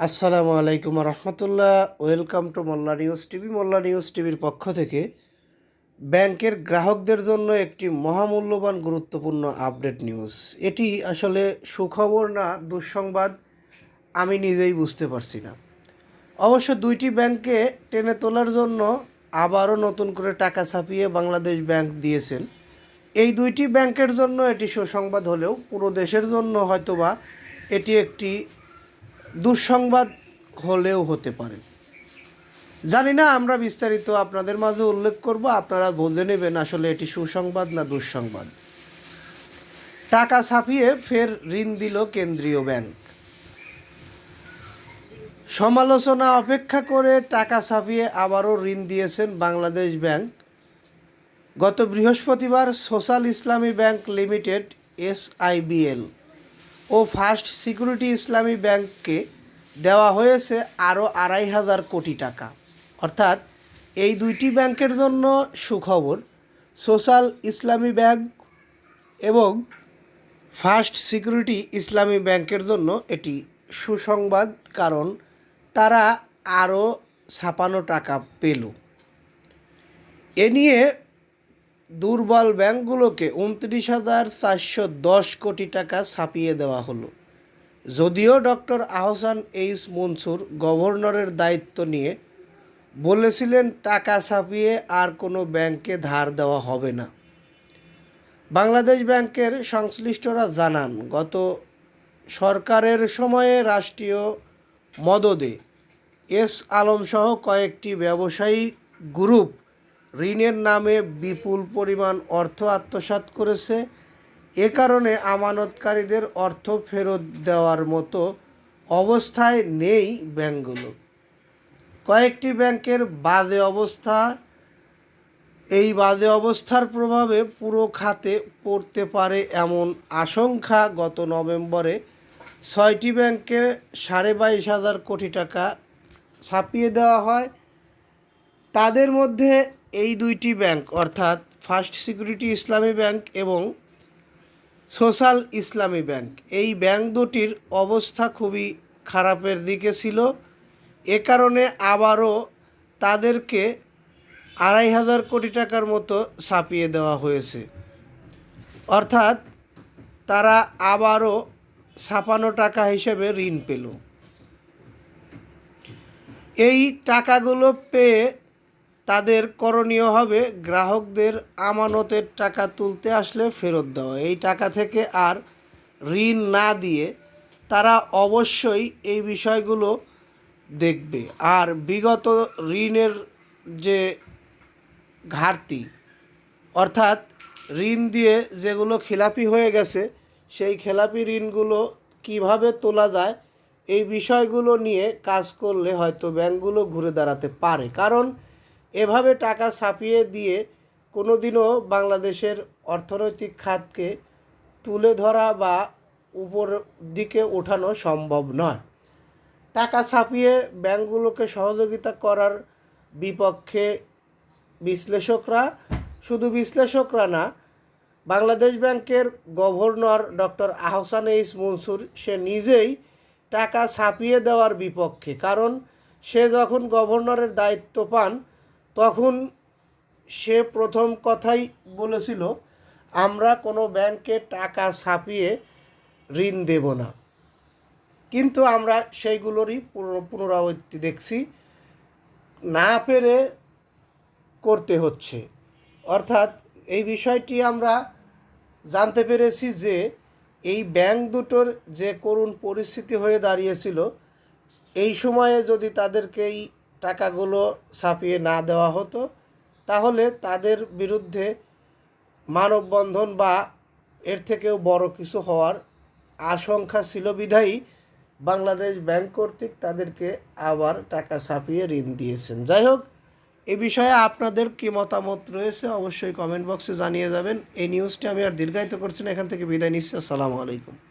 আসসালামু আলাইকুম রহমতুল্লাহ welcome to Molla news TV. Molla news টিভির পক্ষ থেকে ব্যাংকের গ্রাহকদের জন্য একটি মহামূল্যবান গুরুত্বপূর্ণ আপডেট নিউজ। এটি আসলে সুখবর না, দুঃসংবাদ আমি নিজেই বুঝতে পারছি না। অবশ্য দুইটি ব্যাংকে টেনে তোলার জন্য আবারও নতুন করে টাকা ছাপিয়ে বাংলাদেশ ব্যাংক দিয়েছেন। এই দুইটি ব্যাংকের জন্য এটি সুসংবাদ হলেও পুরো দেশের জন্য হয়তোবা এটি একটি দুঃসংবাদ হলেও হতে পারে। জানি না, আমরা বিস্তারিত আপনাদের মাঝে উল্লেখ করব, আপনারা বুঝে নেবেন আসলে এটি সুসংবাদ না দুঃসংবাদ। টাকা ছাপিয়ে ফের ঋণ দিল কেন্দ্রীয় ব্যাংক। সমালোচনা অপেক্ষা করে টাকা ছাপিয়ে আবারও ঋণ দিয়েছেন বাংলাদেশ ব্যাংক। গত বৃহস্পতিবার social Islami bank limited, SIBL. ও ফার্স্ট সিকিউরিটি ইসলামী ব্যাংককে দেওয়া হয়েছে আরও আড়াই হাজার কোটি টাকা। অর্থাৎ এই দুইটি ব্যাংকের জন্য সুখবর, সোশ্যাল ইসলামী ব্যাংক এবং ফার্স্ট সিকিউরিটি ইসলামী ব্যাংকের জন্য এটি সুসংবাদ কারণ তারা আরও ছাপানো টাকা পেল। এ নিয়ে দুর্বল ব্যাংকগুলোকে উনত্রিশ হাজার চারশো দশ কোটি টাকা ছাপিয়ে দেওয়া হলো। যদিও ডক্টর আহসান এইস মনসুর গভর্নরের দায়িত্ব নিয়ে বলেছিলেন, টাকা ছাপিয়ে আর কোনো ব্যাংকে ধার দেওয়া হবে না। বাংলাদেশ ব্যাংকের সংশ্লিষ্টরা জানান, গত সরকারের সময়ে রাষ্ট্রীয় মদদে এস আলমসহ কয়েকটি ব্যবসায়ী গ্রুপ ঋণের নামে বিপুল পরিমাণ অর্থ আত্মসাৎ করেছে। এ কারণে আমানতকারীদের অর্থ ফেরত দেওয়ার মতো অবস্থায় নেই ব্যাংকগুলো। কয়েকটি ব্যাংকের বাজে অবস্থা, এই বাজে অবস্থার প্রভাবে পুরো খাতে পড়তে পারে এমন আশঙ্কা গত নভেম্বরে। ছয়টি ব্যাংকে সাড়ে বাইশ হাজার কোটি টাকা ছাপিয়ে দেওয়া হয়। তাদের মধ্যে এই দুইটি ব্যাংক, অর্থাৎ ফার্স্ট সিকিউরিটি ইসলামী ব্যাংক এবং সোশ্যাল ইসলামী ব্যাংক, এই ব্যাংক দুটির অবস্থা খুবই খারাপের দিকে ছিল। এ কারণে আবারও তাদেরকে আড়াই হাজার কোটি টাকার মতো ছাপিয়ে দেওয়া হয়েছে। অর্থাৎ তারা আবারও ছাপানো টাকা হিসেবে ঋণ পেল। এই টাকাগুলো পেয়ে তাদের করণীয় হবে গ্রাহকদের আমানতের টাকা তুলতে আসলে ফেরত দেওয়া। এই টাকা থেকে আর ঋণ না দিয়ে তারা অবশ্যই এই বিষয়গুলো দেখবে। আর বিগত ঋণের যে ঘাটতি, অর্থাৎ ঋণ দিয়ে যেগুলো খেলাপি হয়ে গেছে, সেই খেলাপি ঋণগুলো কীভাবে তোলা যায়, এই বিষয়গুলো নিয়ে কাজ করলে হয়তো ব্যাংকগুলো ঘুরে দাঁড়াতে পারে। কারণ এভাবে টাকা ছাপিয়ে দিয়ে কোনো দিনও বাংলাদেশের অর্থনৈতিক খাতকে তুলে ধরা বা উপর দিকে ওঠানো সম্ভব নয়। টাকা ছাপিয়ে ব্যাংকগুলোকে সহযোগিতা করার বিপক্ষে বিশ্লেষকরা শুধু বিশ্লেষকরা না, বাংলাদেশ ব্যাংকের governor doctor Ahsan H Mansur, সে নিজেই টাকা ছাপিয়ে দেওয়ার বিপক্ষে। কারণ সে যখন গভর্নরের দায়িত্ব পান তখন সে প্রথম কথাই বলেছিল, আমরা কোনো ব্যাংকে টাকা ছাপিয়ে ঋণ দেব না। কিন্তু আমরা সেইগুলোরই পুনর- পুনরাবৃত্তি দেখছি। না পেরে করতে হচ্ছে। অর্থাৎ এই বিষয়টি আমরা জানতে পেরেছি যে, এই ব্যাংক দুটোর যে করুণ পরিস্থিতি হয়ে দাঁড়িয়েছিল, এই সময়ে যদি তাদেরকে এই টাকাগুলো ছাপিয়ে না দেওয়া হতো, তাহলে তাদের বিরুদ্ধে মানববন্ধন বা এর থেকেও বড় কিছু হওয়ার আশঙ্কা ছিল বিধায়ী। বাংলাদেশ ব্যাংক কর্তৃক তাদেরকে আবার টাকা ছাপিয়ে ঋণ দিয়েছেন। যাই হোক, এ বিষয়ে আপনাদের কী মতামত রয়েছে অবশ্যই কমেন্ট বক্সে জানিয়ে যাবেন। এই নিউজটি আমি আর দীর্ঘায়িত করছি না, এখান থেকে বিদায় নিচ্ছি। আসসালামু আলাইকুম।